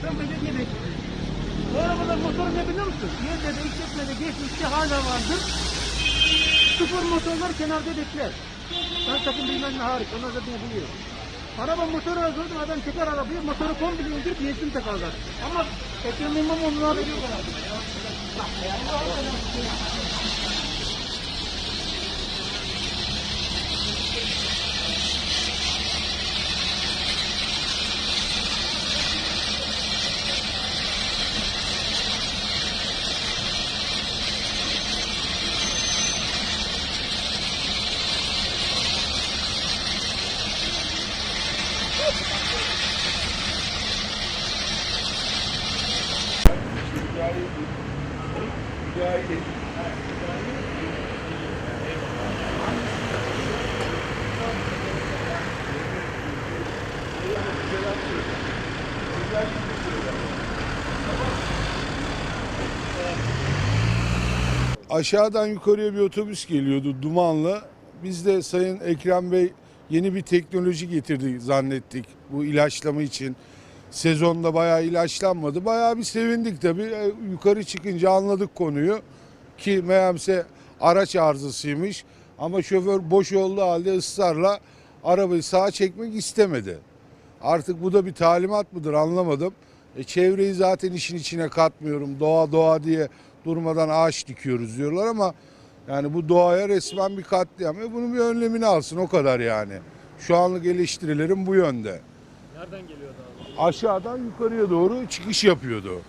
Adam belediye bekliyor. Bu arabalar motor ne biliyor musun? Yerde de işletmede geçmişte hala vardır. Sıfır motorlar kenarda bekler. Ben takım bilmem ne. Onlar zaten yapılıyor. Araba motoru hazırdı. Adam çeker arabayı. Motoru komple indirip yesin takarlar. Ama Ekrem İmamoğlu'nun haberi yok. Aşağıdan yukarıya bir otobüs geliyordu dumanlı. Biz de Sayın Ekrem Bey yeni bir teknoloji getirdi zannettik bu ilaçlama için. Sezonda bayağı ilaçlanmadı. Bayağı bir sevindik tabii. E, Yukarı çıkınca anladık konuyu. Ki meğerse araç arızasıymış. Ama şoför boş olduğu halde ısrarla arabayı sağa çekmek istemedi. Artık bu da bir talimat mıdır anlamadım. E, çevreyi zaten işin içine katmıyorum. Doğa doğa diye durmadan ağaç dikiyoruz diyorlar ama yani bu doğaya resmen bir katliam. E, bunun bir önlemini alsın o kadar yani. Şu anlık eleştirilerim bu yönde. Nereden geliyordu abi? Aşağıdan yukarıya doğru çıkış yapıyordu.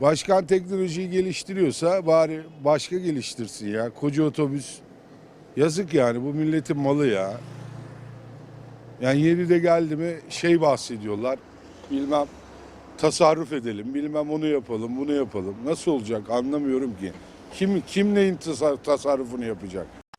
Başkan teknolojiyi geliştiriyorsa bari başka geliştirsin ya. Koca otobüs. Yazık yani bu milletin malı ya. Yani yeri de geldi mi şey bahsediyorlar. Bilmem tasarruf edelim, bilmem onu yapalım, bunu yapalım. Nasıl olacak anlamıyorum ki. Kim kim neyin tasar- tasarrufunu yapacak?